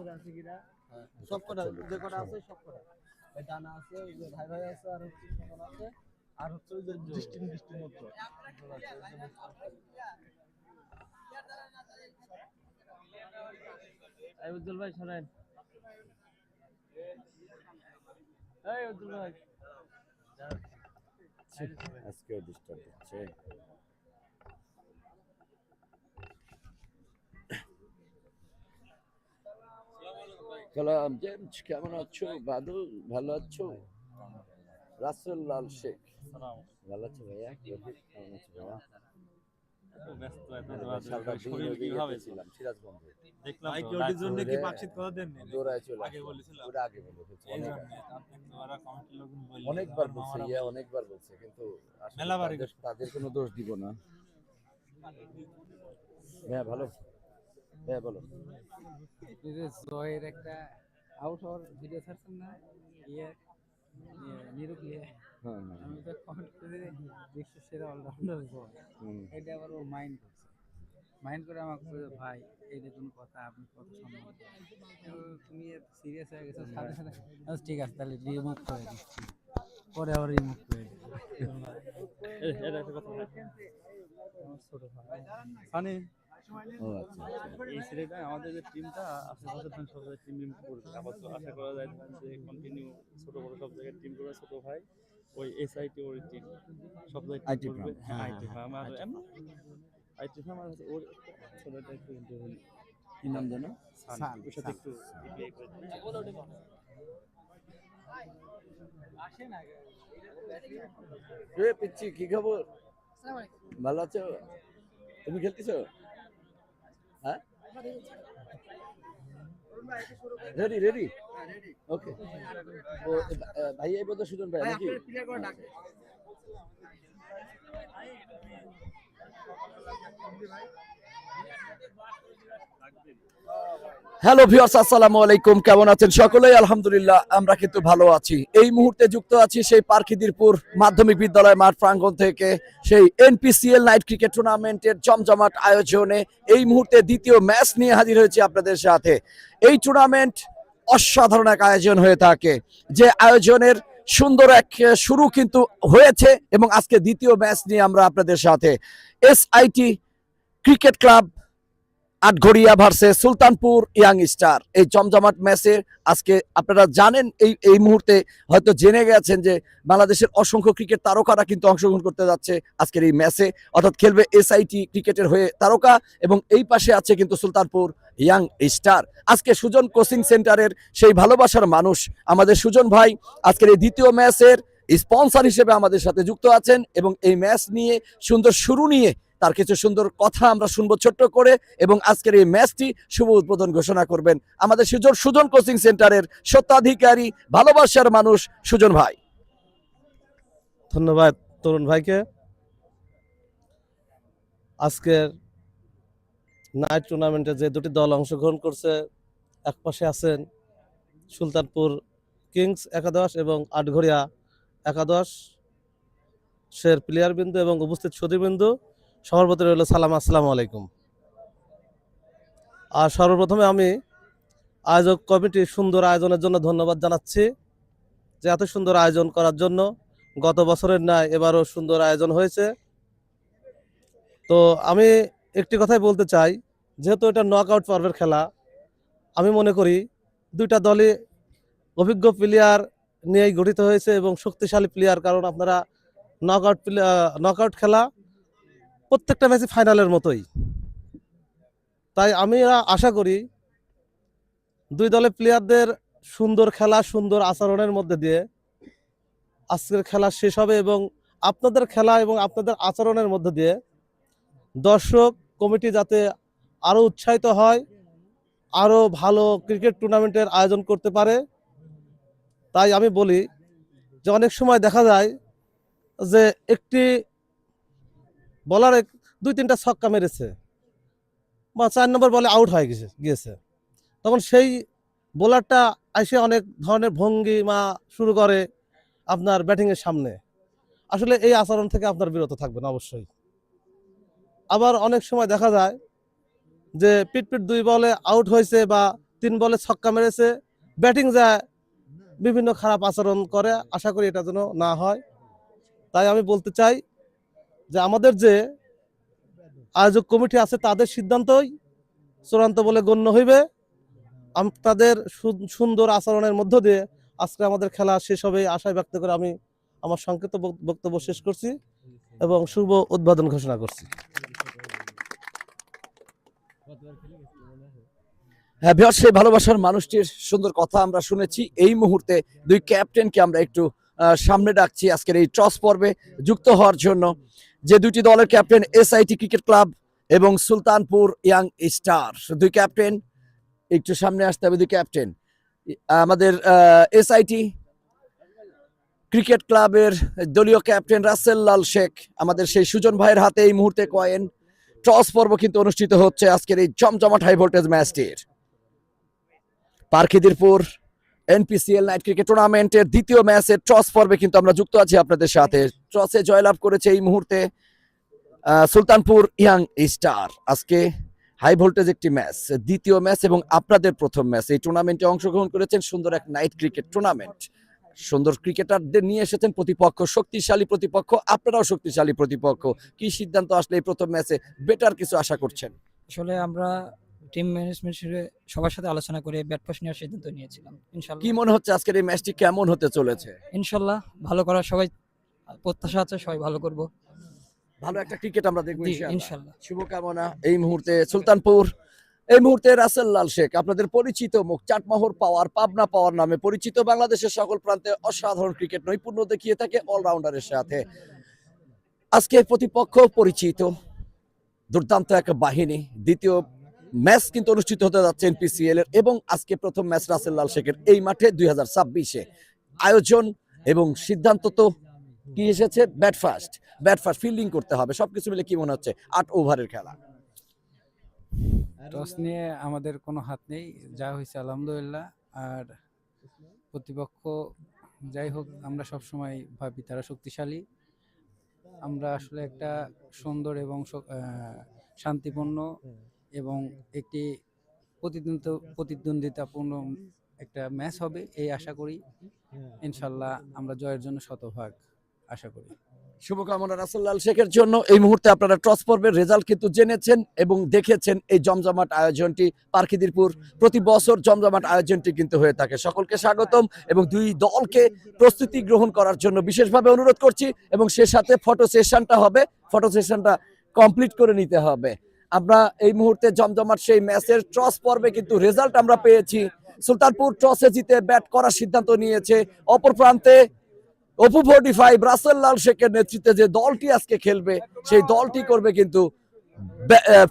ভিতরে আছে কিনা? সব কটা যে কটা আছে সব কটা। এই ডানা আছে ওই যে ভাই ভাই আছে আর হচ্ছে সুমন আছে। আর হচ্ছে ওই যে ডিস্টিং ডিস্টিং মতো এই উজ্জ্বল ভাই শোনেন। এই উজ্জ্বল ভাই। আজকেও ডিস্টার্ব হচ্ছে কালাম জেমস কেমন আছো? বাদু ভালো আছো? রাসেল লাল শেখ। ভালো আছো ভাইয়া? কেমন আছো ভাইয়া? বলল, অনেকবার। বলছে ইয়া অনেকবার বলছে কিন্তু তাদের কোনো দোষ দিব না। হ্যাঁ ভালো। হ্যাঁ বলো। এই যে জয়ের একটা আউট হওয়ার ভিডিও ছাড়ছেন না? ইয়ে নিরুপ ইয়ে। হ্যাঁ হ্যাঁ। আমি তো কমেন্ট করে বিশ্ব সেরা অলরাউন্ডার জয়। এটা আবার ও মাইন্ড করছে। মাইন্ড করে আমাকে বলছে, ভাই এইটা কোনো কথা আপনি কত সম্মান তুমি সিরিয়াস হয়ে গেছো সাথে সাথে ঠিক আছে তাহলে রিমুভ করে দিচ্ছি। পরে আবার রিমুভ করে দিচ্ছি। ছোট ভাই। ও আচ্ছা আচ্ছা। এই আমাদের যে টিমটা আশেপাশে ধান সব জায়গায় টিম টিম করবে আপাতত আশা করা যায় যে কন্টিনিউ ছোট বড় সব জায়গায় টিম করে ছোট ভাই ওই এসআইটি ওর টিম সব জায়গায় করবে। হ্যাঁ হ্যাঁ, আইটি ফার্ম আর এমন আইটি ফার্ম আর ওর ছেলেটা একটু কিন্তু কি নাম জানো সান ওর সাথে একটু এগিয়ে করে দিবে। পিচ্ছি কি খবর? ভালো আছো? তুমি খেলতেছো? হ্যাঁ? রেডি রেডি ওকে ও ভাই এই বোধহয় সুজন ভাই নাকি হ্যালো ভিউয়ার্স আসসালামু আলাইকুম। কেমন আছেন সকলেই? আলহামদুলিল্লাহ, আমরা কিন্তু ভালো আছি। এই মুহূর্তে যুক্ত আছি সেই পার্কিদিরপুর মাধ্যমিক বিদ্যালয় মাঠ প্রাঙ্গণ থেকে সেই এনপিসিএল নাইট ক্রিকেট টুর্নামেন্টের জমজমাট আয়োজনে এই মুহূর্তে দ্বিতীয় ম্যাচ নিয়ে হাজির হয়েছি আপনাদের সাথে। এই টুর্নামেন্ট অসাধারণ এক আয়োজন হয়ে থাকে, যে আয়োজনের সুন্দর এক শুরু কিন্তু হয়েছে এবং আজকে দ্বিতীয় ম্যাচ নিয়ে আমরা আপনাদের সাথে। SIT cricket club Atgharia versus Sultanpur young star. এই জমজমাট ম্যাচে আজকে আপনারা জানেন, এই এই মুহূর্তে হয়তো জেনে গেছেন যে বাংলাদেশের অসংখ্য ক্রিকেট তারকারা কিন্তু অংশগ্রহণ করতে যাচ্ছে আজকের এই ম্যাচে অর্থাৎ খেলবে এসআইটি ক্রিকেটের হয়ে তারকা এবং এই পাশে আছে কিন্তু সুলতানপুর ইয়াং স্টার। আজকে সুজন কোচিং সেন্টারের সেই ভালোবাসার মানুষ আমাদের সুজন ভাই আজকের এই দ্বিতীয় ম্যাচের স্পন্সর হিসেবে আমাদের সাথে যুক্ত আছেন এবং এই ম্যাচ নিয়ে সুন্দর শুরু নিয়ে তার কিছু সুন্দর কথা আমরা শুনব ছোট্ট করে এবং আজকের এই ম্যাচটি শুভ উদ্বোধন ঘোষণা করবেন আমাদের সুজন সুজন কোচিং সেন্টারের সত্ত্বাধিকারী ভালোবাসার মানুষ সুজন ভাই। ধন্যবাদ তরুণ ভাইকে। আজকের নাইট টুর্নামেন্টে যে দুটি দল অংশগ্রহণ করছে, এক পাশে আছেন সুলতানপুর কিংস একাদশ এবং আটঘরিয়া একাদশ সের প্লেয়ার বিন্দু এবং উপস্থিত সুদীবিন্দু সর্বত্র রইল সালাম, আসসালামু আলাইকুম। আর সর্বপ্রথমে আমি আয়োজক কমিটির সুন্দর আয়োজনের জন্য ধন্যবাদ জানাচ্ছি যে এত সুন্দর আয়োজন করার জন্য। গত বছরের ন্যায় এবারও সুন্দর আয়োজন হয়েছে। তো আমি একটি কথাই বলতে চাই, যেহেতু এটা নক আউট পর্বের খেলা, আমি মনে করি দুইটা দলই অভিজ্ঞ প্লেয়ার নিয়েই গঠিত হয়েছে এবং শক্তিশালী প্লেয়ার কারণ আপনারা নক আউট নক আউট খেলা প্রত্যেকটা ম্যাচই ফাইনালের মতোই। তাই আমি আশা করি দুই দলের প্লেয়ারদের সুন্দর খেলা, সুন্দর আচরণের মধ্যে দিয়ে আজকের খেলা শেষ হবে এবং আপনাদের খেলা এবং আপনাদের আচরণের মধ্যে দিয়ে দর্শক কমিটি যাতে আরও উৎসাহিত হয়, আরও ভালো ক্রিকেট টুর্নামেন্টের আয়োজন করতে পারে। তাই আমি বলি যে অনেক সময় দেখা যায় যে একটি বলার দুই তিনটা ছক্কা মেরেছে। বা চার নম্বর বলে আউট হয়ে গেছে, গিয়েছে। তখন সেই বোলারটা এসে অনেক ধরনের ভঙ্গিমা শুরু করে আপনার ব্যাটিংয়ের সামনে। আসলে এই আচরণ থেকে আপনার বিরত থাকবেন অবশ্যই। আবার অনেক সময় দেখা যায় যে পিট পিট দুই বলে আউট হয়েছে বা তিন বলে ছক্কা মেরেছে ব্যাটিং যায়, বিভিন্ন খারাপ আচরণ করে। আশা করি এটা যেন না হয়। তাই আমি বলতে চাই যে আমাদের যে আয়োজক কমিটি আছে, তাদের সিদ্ধান্তই চূড়ান্ত বলে গণ্য হইবে। তাদের সুন্দর আচরণের মধ্য দিয়ে আজকে আমাদের খেলা শেষ হবে আশায় ব্যক্ত করে আমি আমার সংক্ষিপ্ত বক- বক্তব্য শেষ করছি এবং শুভ উদ্বোধন ঘোষণা করছি। হ্যাঁ ভিউয়ার্স সেই ভালোবাসার মানুষটির সুন্দর কথা আমরা শুনেছি। এই মুহূর্তে দুই ক্যাপ্টেনকে আমরা একটু সামনে ডাকছি আজকের এই টস পর্বে যুক্ত হওয়ার জন্য। যে দুটি দলের ক্যাপ্টেন এসআইটি ক্রিকেট ক্লাব এবং সুলতানপুর ইয়াং স্টার দুই ক্যাপ্টেন, একটু সামনে আসতে হবে, দুই ক্যাপ্টেন। আমাদের এসআইটি ক্রিকেট ক্লাবের দলীয় ক্যাপ্টেন রাসেল লাল শেখ, আমাদের সেই সুজন ভাইয়ের হাতে এই মুহূর্তে কয়েন। টস পর্ব কিন্তু অনুষ্ঠিত হচ্ছে আজকের এই জমজমাট হাই ভোল্টেজ ম্যাচটির। পার্কিদিরপুর এনপিসিএল নাইট ক্রিকেট টুর্নামেন্টের দ্বিতীয় ম্যাচে টস পর্বে কিন্তু আমরা যুক্ত আছি আপনাদের সাথে। টসে জয়লাভ করেছে এই মুহূর্তে সুলতানপুর ইয়াং স্টার। আজকে হাই ভোল্টেজ একটি ম্যাচ, দ্বিতীয় ম্যাচ এবং আপনাদের প্রথম ম্যাচ। এই টুর্নামেন্টে অংশগ্রহণ করেছেন সুন্দর এক নাইট ক্রিকেট টুর্নামেন্ট সুন্দর ক্রিকেটারদের নিয়ে এসেছেন প্রতিপক্ষ, শক্তিশালী প্রতিপক্ষ, আপনারাও শক্তিশালী প্রতিপক্ষ। কি সিদ্ধান্ত আসলে এই প্রথম ম্যাচে? বেটার কিছু আশা করছেন? আসলে আমরা টিম ম্যানেজমেন্ট সবার সাথে আলোচনা করে ব্যাট পাস নেওয়ার সিদ্ধান্ত নিয়েছিলাম। ইনশাল্লাহ। কি মনে হচ্ছে আজকের এই ম্যাচটি কেমন হতে চলেছে? ইনশাল্লাহ ভালো করার সবাই প্রত্যাশা আছে সবাই ভালো করব। ভালো একটা ক্রিকেট আমরা দেখব। ইনশাল্লাহ। শুভকামনা এই মুহূর্তে সুলতানপুর এই মুহূর্তে রাসেল লাল শেখ আপনাদের পরিচিত মুখ চাটমোহর পাওয়ার পাবনা পাওয়ার নামে পরিচিত বাংলাদেশের সকল প্রান্তে অসাধারণ ক্রিকেট নৈপুণ্য দেখিয়ে থাকে অলরাউন্ডারের সাথে। আজকে প্রতিপক্ষ পরিচিত দুর্দান্ত এক বাহিনী দ্বিতীয় ম্যাচ কিন্তু অনুষ্ঠিত হতে যাচ্ছে এনপিসিএল এর এবং আজকে প্রথম ম্যাচ রাসেল লাল শেখের এই মাঠে দুই হাজার ছাব্বিশে। আয়োজন এবং সিদ্ধান্ত তো কি এসেছে? Bat first bat first fielding করতে হবে। সবকিছু মিলে কি মনে হচ্ছে? আট ওভারের খেলা। টস নিয়ে আমাদের কোনো হাত নেই। যা হয়েছে, আলহামদুলিল্লাহ। আর প্রতিপক্ষ যাই হোক, আমরা সব সময় ভাবি তারা শক্তিশালী। আমরা আসলে একটা সুন্দর এবং শান্তিপূর্ণ এবং একটি প্রতিদ্বন্দ্বিতা প্রতিদ্বন্দ্বিতাপূর্ণ একটা ম্যাচ হবে, এই আশা করি। ইনশাল্লাহ আমরা জয়ের জন্য শতভাগ আশা করি। শুভকামনা রাসেল শেখের জন্য। এই মুহূর্তে আপনারা টস পর্বের রেজাল্ট কিন্তু জেনেছেন এবং দেখেছেন এই জমজমাট আয়োজনটি পার্কিদিরপুর। প্রতি বছর জমজমাট আয়োজনটি কিন্তু হয়ে থাকে। সকলকে স্বাগতম এবং দুই দলকে প্রস্তুতি গ্রহণ করার জন্য বিশেষভাবে অনুরোধ করছি এবং সে সাথে ফটো সেশনটা হবে। ফটো সেশনটা কমপ্লিট করে নিতে হবে। আমরা এই মুহূর্তে জমজমাট সেই ম্যাচের টস পর্বে কিন্তু রেজাল্ট আমরা পেয়েছি। সুলতানপুর টসে জিতে ব্যাট করার সিদ্ধান্ত নিয়েছে। অপর প্রান্তে অপু ফোর্টি ফাইভ রাসেল লাল শেখের নেতৃত্বে যে দলটি আজকে খেলবে, সেই দলটি করবে কিন্তু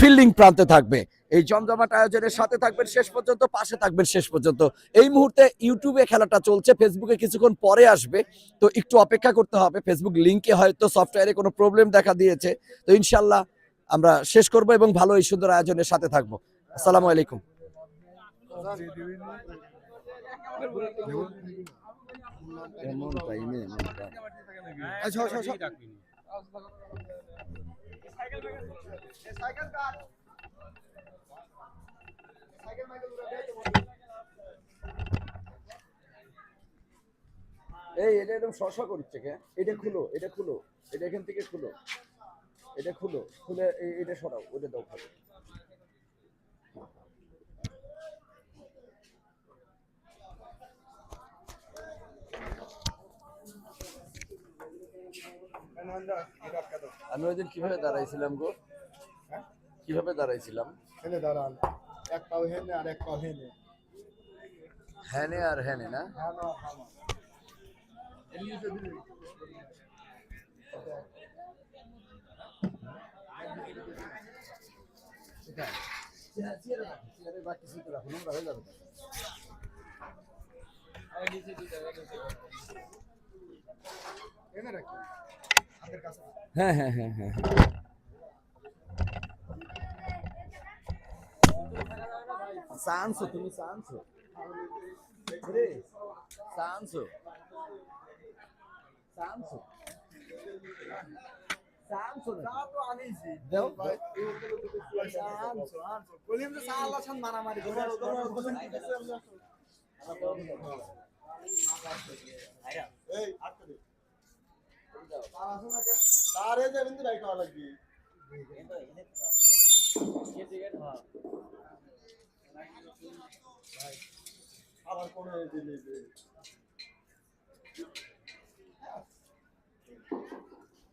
ফিল্ডিং প্রান্তে থাকবে। এই জমজমাট আয়োজনের সাথে থাকবেন শেষ পর্যন্ত, পাশে থাকবেন শেষ পর্যন্ত। এই মুহূর্তে ইউটিউবে খেলাটা চলছে ফেসবুকে কিছুক্ষণ পরে আসবে। তো একটু অপেক্ষা করতে হবে। ফেসবুক লিঙ্কে হয়তো সফটওয়্যারে কোনো প্রবলেম দেখা দিয়েছে। তো ইনশাল্লাহ আমরা শেষ করব এবং ভালো এই সুন্দর আয়োজনের সাথে থাকব। আসসালামু আলাইকুম। এই, এটা একদম শশা করছে কে? এটা খুলো এটা খুলো, এটা এখান থেকে খুলো। এটা খুলো খুলে এটা সরাও ওটা দাও খাবে আমি ওই দিন কীভাবে দাঁড়াইছিলাম গো? কীভাবে দাঁড়াইছিলাম? হেনে দাঁড়ান এক পাও হেনে আর এক পাও হেনে। হ্যানে আর হ্যানে না? রাখি হাতের হ্যাঁ হ্যাঁ হ্যাঁ হ্যাঁ সানসো তুমি সানসো রে সানসো সানসো তো মারামারি তার আসো না কেন তারে যে বিন্দু রাই খাওয়া লাগবে। আবার কোন দিলে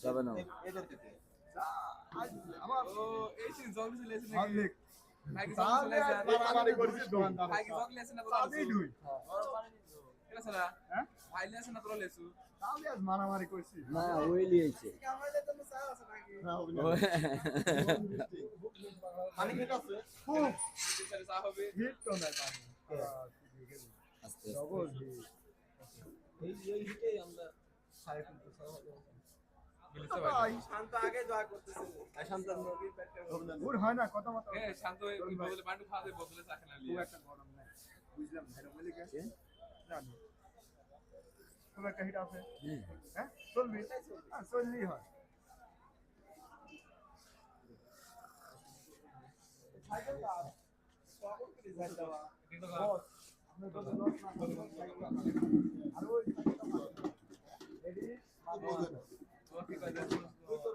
যাবে না। মারামারি করছি না ওই লিয়েছে আস্তে এই হিটেই আমরা করতেছে। শান্ত। দূর হয় না কত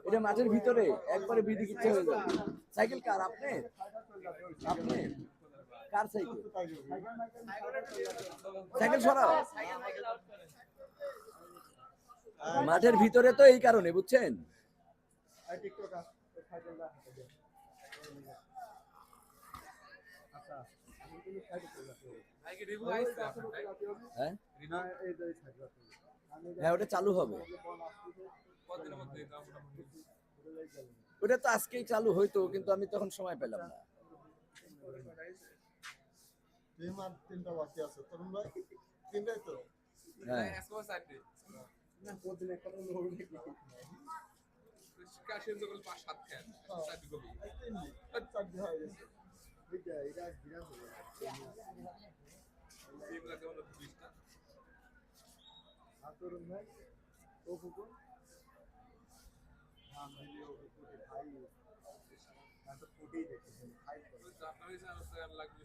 এটা মাঠের ভিতরে একবারে বিধি কিচ্ছে হয়ে যাবে। সাইকেল কার? আপনি আপনি কার সাইকেল? সাইকেল সরাও। মাঠের ভিতরে তো এই কারণে বুঝছেন? আচ্ছা হ্যাঁ? হ্যাঁ ওটা চালু হবে। ওটা তো আজকেই চালু হইতো কিন্তু আমি তখন সময় পেলাম না। তিনটা বাকি আছে। তরুণ ভাই তিনটাই তো? হ্যাঁ। হয়ে গেছে। এটা তরুণ ভাই ও কুকুর নাম দিলে ও কুকুরে খাই না তো ফুটেই দেখতেছেন খাই করে আপনার কাছে লাগবে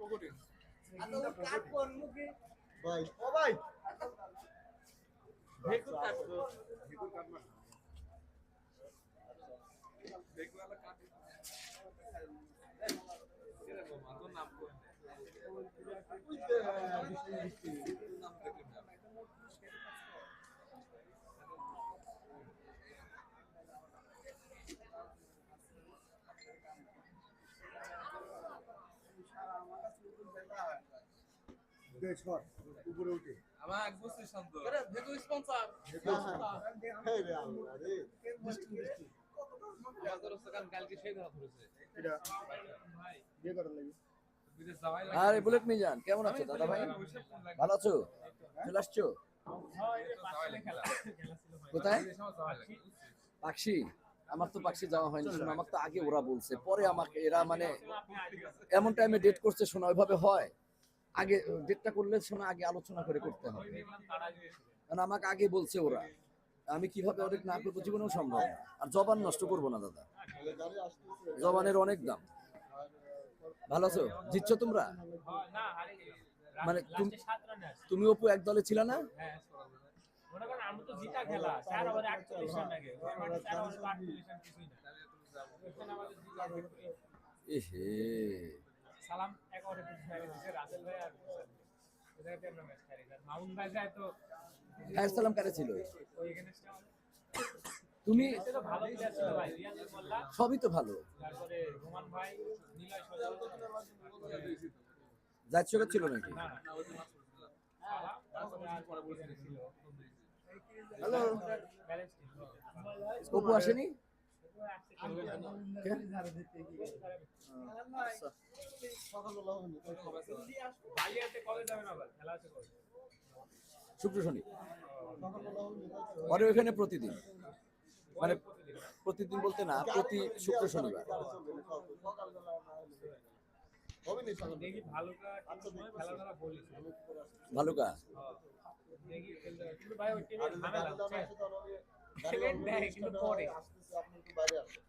পকেটে ভাই ও ভাই ভেকুর কাটবো ভেকুর আলা কাটে এরা বাবা তো নাম করে নাম দেখে না দেখ উপরে উঠে আমার এক বছর শান্ত ভেকুর স্পন্সর বুলেট কেমন আছো দাদা ভাই? ভালো আছো? চলে আসছো? কোথায়? পাকশি। আমার তো পাকশি যাওয়া হয়নি আমাকে তো আগে ওরা বলছে। পরে আমাকে এরা মানে এমন টাইমে ডেট করছে, শোনা, ওইভাবে হয়। আগে ডেটটা করলে, শোনা, আগে আলোচনা করে করতে হবে। কারণ আমাকে আগে বলছে ওরা। আমি কীভাবে অনেক না করব জীবনেও সম্ভব আর জবান নষ্ট করব না, দাদা। জবানের অনেক দাম। ভালো আছো? জিতছো তোমরা? মানে তুমি অপু এক দলে ছিল না? সালাম ফায়ার সালাম কারে ছিল? তুমি সবই তো ভালো। জাতীয় ছিল নাকি? হ্যালো অপু আসেনি? শুক্র শনি। পরে ওখানে প্রতিদিন। মানে প্রতিদিন বলতে না প্রতি শুক্র শনিবার। ভালুকা। ভাই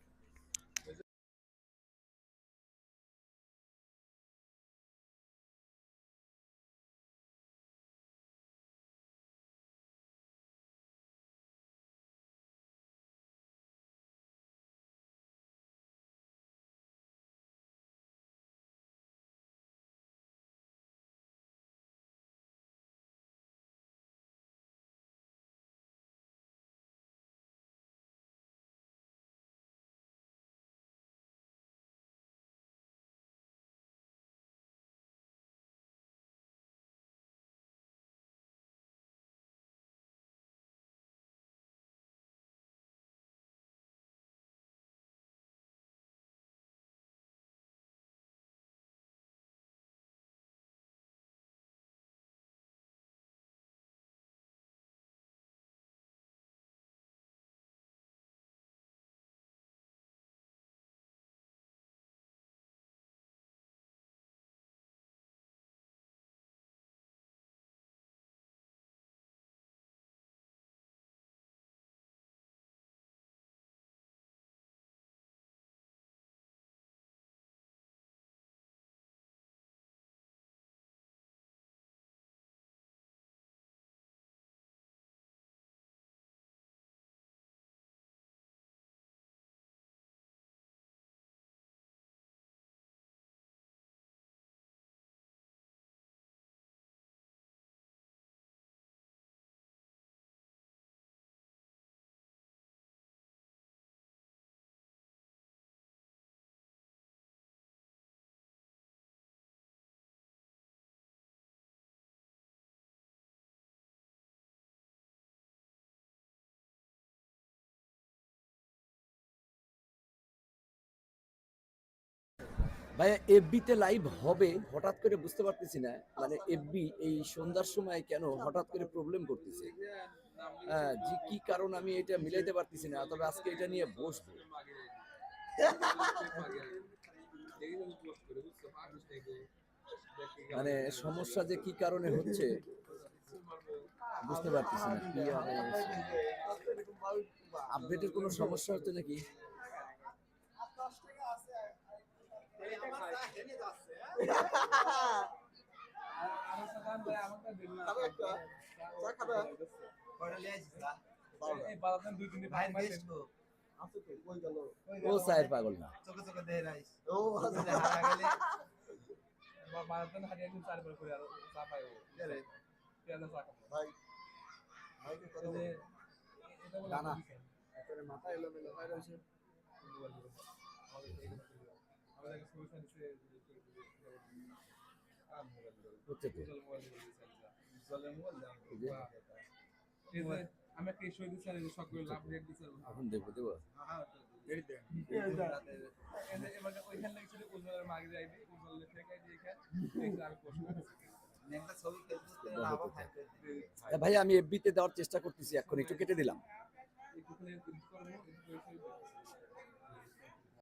ভাইয়া এফবিতে লাইভ হবে, হঠাৎ করে বুঝতে পারতেছি না। মানে এফবি এই সন্ধ্যার সময় কেন হঠাৎ করে প্রবলেম করতেছে? হ্যাঁ যে কি কারণ আমি এটা মিলাইতে পারতেছি না, তবে আজকে এটা নিয়ে বসবো। মানে সমস্যা যে কি কারণে হচ্ছে, বুঝতে পারতেছি না আপডেটের কোনো সমস্যা হচ্ছে নাকি? খাবে একটা চা খাবে আছে তো কই গেল ও চায়ের পাগল না ও আচ্ছা। ভাই ভাইকে কথা বল। দানা মাথা এলোমেলো হয়ে রয়েছে হচ্ছে তো এই যে, আমি একটা ইস্যু দিচ্ছি সকলে লাভ রেট দিচ্ছি এখন দেখব দেবো। এবার ওইখান উজ্জ্বলের মাগে যাইবে উজ্জ্বলের থেকে এখানে আমি প্রশ্ন ভাই আমি এফবিতে দেওয়ার চেষ্টা করতেছি এখন একটু কেটে দিলাম।